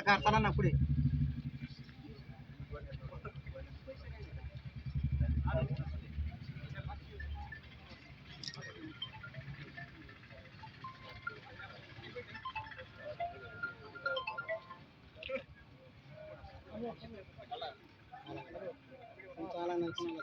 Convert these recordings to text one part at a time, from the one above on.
अं, पत्रकार चला ना पुढे चला ना, चला.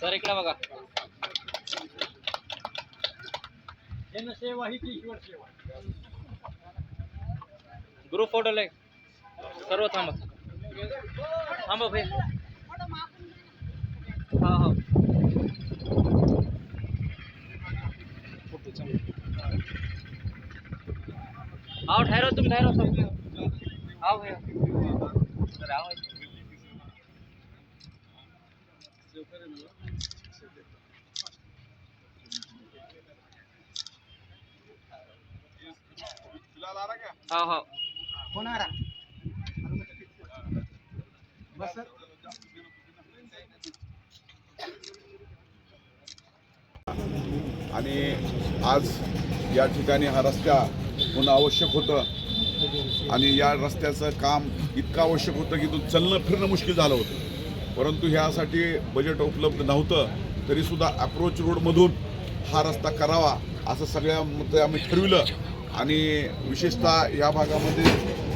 सर इकडे बघा. जनसेवा ही ईश्वर सेवा ग्रुप फोटो लय. सर्व थांबा. थांबा भाई. हा हा. आओ ठहरो तुम ठहरो सब आओ भैया सर आओ हाँ हाँ. होणार. बस आणि आज या ठिकाणी हा रस्ता होणं आवश्यक होतं. आणि या रस्त्याचं काम इतकं आवश्यक होतं की तो चालणं फिरणं मुश्किल झालं होतं. परंतु ह्यासाठी बजेट उपलब्ध नव्हतं तरीसुद्धा अप्रोच रोडमधून हा रस्ता करावा असं सगळ्या मते आम्ही ठरविलं. आणि विशेषतः या भागामध्ये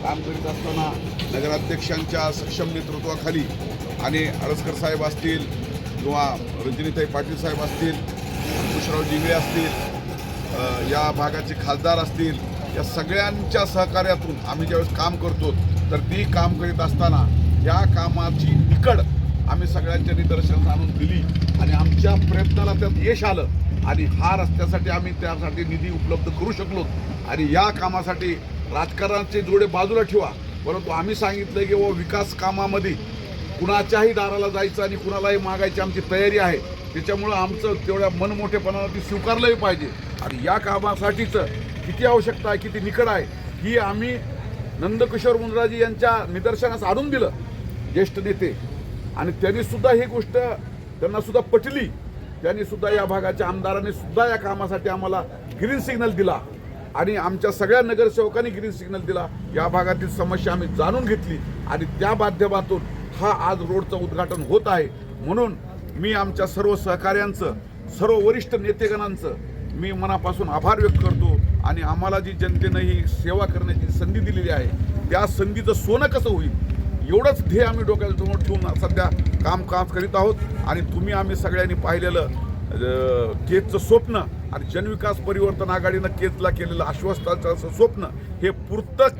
काम करीत असताना नगराध्यक्षांच्या सक्षम नेतृत्वाखाली आणि अडसकर साहेब असतील किंवा रजनीताई पाटील साहेब असतील अंकुशराव जिंगळे असतील या भागाचे खासदार असतील या सगळ्यांच्या सहकार्यातून आम्ही ज्यावेळेस काम करतो तर ती काम करीत असताना या कामाची निकड आम्ही सगळ्यांच्या निदर्शनास आणून दिली आणि आमच्या प्रयत्नाला त्यात यश आलं. आणि हा रस्त्यासाठी आम्ही त्यासाठी निधी उपलब्ध करू शकलो. आणि या कामासाठी राजकारणाचे जोडे बाजूला ठेवा. परंतु आम्ही सांगितलं की व विकास कामामध्ये कुणाच्याही दाराला जायचं आणि कुणालाही मागायची आमची तयारी आहे. त्याच्यामुळं आमचं तेवढ्या मनमोठेपणानं ती स्वीकारलंही पाहिजे. आणि या कामासाठीच किती आवश्यकता आहे किती निकड आहे ही आम्ही नंदकिशोर मुंद्राजी यांच्या निदर्शनास आणून दिलं. ज्येष्ठ नेते आणि त्यांनी सुद्धा ही गोष्ट त्यांना सुद्धा पटली. त्यांनी सुद्धा या भागाच्या आमदारांनी सुद्धा या कामासाठी आम्हाला ग्रीन सिग्नल दिला. आणि आमच्या सगळ्या नगरसेवकांनी ग्रीन सिग्नल दिला. या भागातील समस्या आम्ही जाणून घेतली. आणि त्या माध्यमातून हा आज रोडचं उद्घाटन होत आहे. म्हणून मी आमच्या सर्व सहकाऱ्यांचं सर्व वरिष्ठ नेतेगणांचं मी मनापासून आभार व्यक्त करतो. आणि आम्हाला जी जनतेनं ही सेवा करण्याची संधी दिलेली आहे त्या संधीचं सोनं कसं होईल? एवढंच ध्येय आम्ही डोक्यासमोर ठेवून सध्या काम काम करीत आहोत. आणि तुम्ही आम्ही सगळ्यांनी पाहिलेलं केजचं स्वप्न आणि जनविकास परिवर्तन आघाडीनं केजला केलेलं आश्वासनाचं स्वप्न हे पूर्तच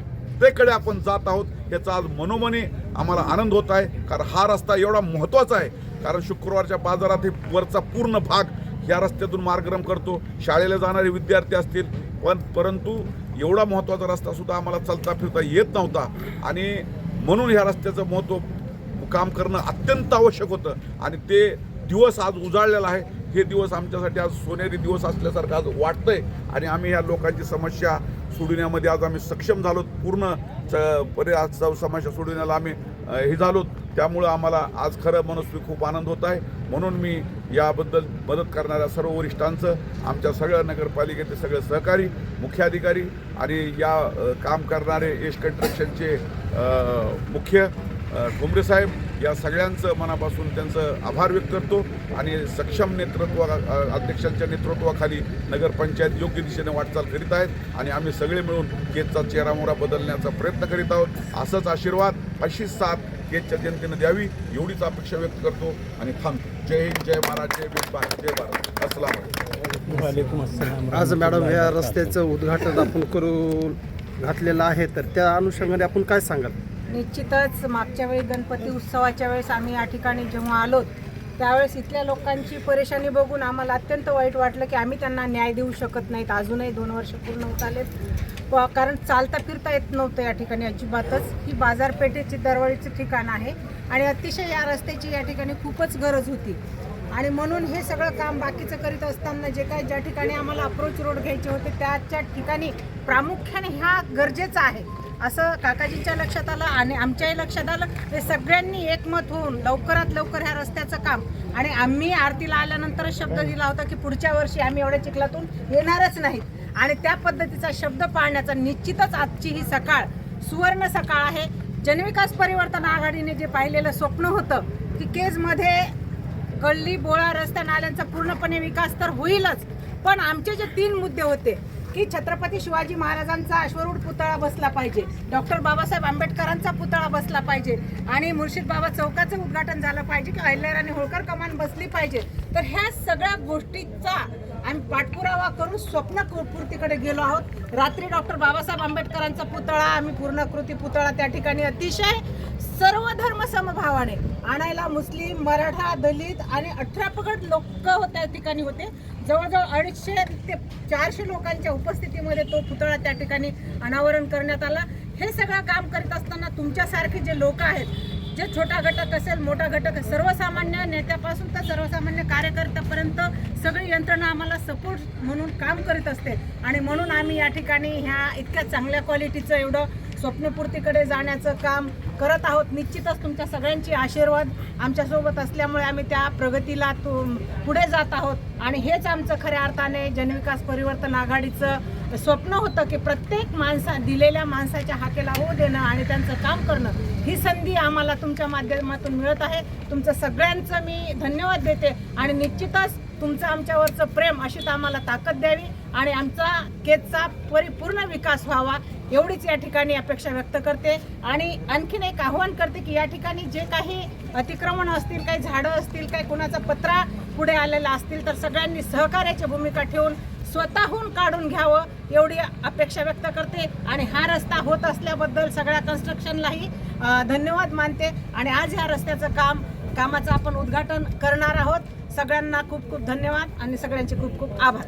आपण जात आहोत याचा आज मनोमनी आम्हाला आनंद होत आहे. कारण हा रस्ता एवढा महत्त्वाचा आहे. कारण शुक्रवारच्या बाजारात हे वरचा पूर्ण भाग या रस्त्यातून मार्गक्रम करतो. शाळेला जाणारे विद्यार्थी असतील पण परंतु एवढा महत्त्वाचा रस्ता सुद्धा आम्हाला चालता फिरता येत नव्हता. आणि म्हणून ह्या रस्त्याचं महत्त्व काम करणं अत्यंत आवश्यक होतं. आणि ते दिवस आज उजाळलेला आहे. हे दिवस आमच्यासाठी आज सोनेरी दिवस असल्यासारखं आज वाटतंय. आणि आम्ही या लोकांची समस्या सोडविण्यामध्ये आज आम्ही सक्षम झालो पूर्ण च- परि आज समस्या सोडविण्याला आम्ही हे झालो त्यामुळं आम्हाला आज खरं मनस्वी खूप आनंद होत आहे. म्हणून मी याबद्दल मदत करणाऱ्या सर्व वरिष्ठांचं आमच्या सगळ्या नगरपालिकेचे सगळे सहकारी मुख्याधिकारी आणि या काम करणारे एश कन्स्ट्रक्शनचे मुख्य ठोंबरे साहेब या सगळ्यांचं मनापासून त्यांचं आभार व्यक्त करतो आणि सक्षम नेतृत्व अध्यक्षांच्या नेतृत्वाखाली नगरपंचायत योग्य दिशेने वाटचाल करीत आहेत आणि आम्ही सगळे मिळून केजचा चेहरामोहरा बदलण्याचा प्रयत्न करीत आहोत. असंच आशीर्वाद अशी साथ केजच्या जनतेनं द्यावी एवढीच अपेक्षा व्यक्त करतो आणि थांबतो जय हिंद जय महाराज जय भीम भारत जय भारत. अस्सलाम आज मॅडम या रस्त्याचं उद्घाटन आपण करून घातलेलं आहे तर त्या अनुषंगाने आपण काय सांगाल? निश्चितच मागच्या वेळी गणपती उत्सवाच्या वेळेस आम्ही या ठिकाणी जेव्हा आलो त्यावेळेस इथल्या लोकांची परेशानी बघून आम्हाला अत्यंत वाईट वाटलं की आम्ही त्यांना न्याय देऊ शकत नाहीत. अजूनही दोन वर्ष पूर्ण होत आलेत कारण चालता फिरता येत नव्हतं या ठिकाणी अजिबातच. ही बाजारपेठेची दरवळीचं ठिकाण आहे. आणि अतिशय या रस्त्याची या ठिकाणी खूपच गरज होती. आणि म्हणून हे सगळं काम बाकीचं करीत असताना जे काय ज्या ठिकाणी आम्हाला अप्रोच रोड घ्यायचे होते त्याच्या ठिकाणी प्रामुख्याने ह्या गरजेचं आहे. असं काकाजींच्या लक्षात आलं आणि आमच्याही लक्षात आलं. हे सगळ्यांनी एकमत होऊन लवकरात लवकर ह्या रस्त्याचं काम. आणि आम्ही आरतीला आल्यानंतरच शब्द दिला होता की पुढच्या वर्षी आम्ही एवढ्या चिखलातून येणारच नाहीत. आणि त्या पद्धतीचा शब्द पाळण्याचा निश्चितच आजची ही सकाळ सुवर्ण सकाळ आहे. जनविकास परिवर्तन आघाडीने जे पाहिलेलं स्वप्न होतं की केजमध्ये गल्ली बोळा रस्ता नाल्यांचा पूर्णपणे विकास तर होईलच. पण आमचे जे तीन मुद्दे होते की छत्रपती शिवाजी महाराजांचा अश्वरूढ पुतळा बसला पाहिजे डॉक्टर बाबासाहेब आंबेडकरांचा पुतळा बसला पाहिजे आणि मुर्शिद बाबा चौकाचं उद्घाटन झालं पाहिजे की अहिल्याराणी होळकर कमान बसली पाहिजे. तर ह्या सगळ्या गोष्टीचा आम्ही पाठपुरावा करून स्वप्न पूर्तीकडे गेलो आहोत. रात्री डॉक्टर बाबासाहेब आंबेडकरांचा पुतळा आम्ही पूर्णकृती पुतळा त्या ठिकाणी अतिशय सर्व धर्म समभावाने आणायला मुस्लिम मराठा दलित आणि अठरा पगड लोक हो- त्या ठिकाणी होते. जवळजवळ अडीचशे ते चारशे लोकांच्या उपस्थितीमध्ये तो पुतळा त्या ठिकाणी अनावरण करण्यात आला. हे सगळं काम करीत असताना तुमच्यासारखे जे लोक आहेत जे छोटा घटक असेल मोठा घटक सर्वसामान्य नेत्यापासून तर सर्वसामान्य कार्यकर्त्यापर्यंत सगळी यंत्रणा आम्हाला सपोर्ट म्हणून काम करीत असते. आणि म्हणून आम्ही या ठिकाणी ह्या इतक्या चांगल्या क्वालिटीचं एवढं स्वप्नपूर्तीकडे जाण्याचं काम करत आहोत. निश्चितच तुमच्या सगळ्यांची आशीर्वाद आमच्यासोबत असल्यामुळे आम्ही त्या प्रगतीला तु पुढे जात आहोत. आणि हेच आमचं खऱ्या अर्थाने जनविकास परिवर्तन आघाडीचं स्वप्न होतं की प्रत्येक माणसा दिलेल्या माणसाच्या हाकेला हो देणं आणि त्यांचं काम करणं. ही संधी आम्हाला तुमच्या माध्यमातून मिळत आहे. तुमचं सगळ्यांचं मी धन्यवाद देते. आणि निश्चितच तुमचं आमच्यावरचं प्रेम अशीच आम्हाला ताकद द्यावी आणि आमचा केजचा परिपूर्ण विकास व्हावा एवढीच या ठिकाणी अपेक्षा व्यक्त करते. आणि आणखीन एक आव्हान करते की या ठिकाणी जे काही अतिक्रमण असतील काही झाडं असतील काही कुणाचा पत्रा पुढे आलेला असतील तर सगळ्यांनी सहकार्याची भूमिका ठेवून स्वतःहून काढून घ्यावं एवढी अपेक्षा व्यक्त करते. आणि हा रस्ता होत असल्याबद्दल सगळ्या कन्स्ट्रक्शनलाही धन्यवाद मानते. आणि आज ह्या रस्त्याचं काम कामाचं आपण उद्घाटन करणार आहोत. सगळ्यांना खूप खूप धन्यवाद आणि सगळ्यांचे खूप खूप आभार.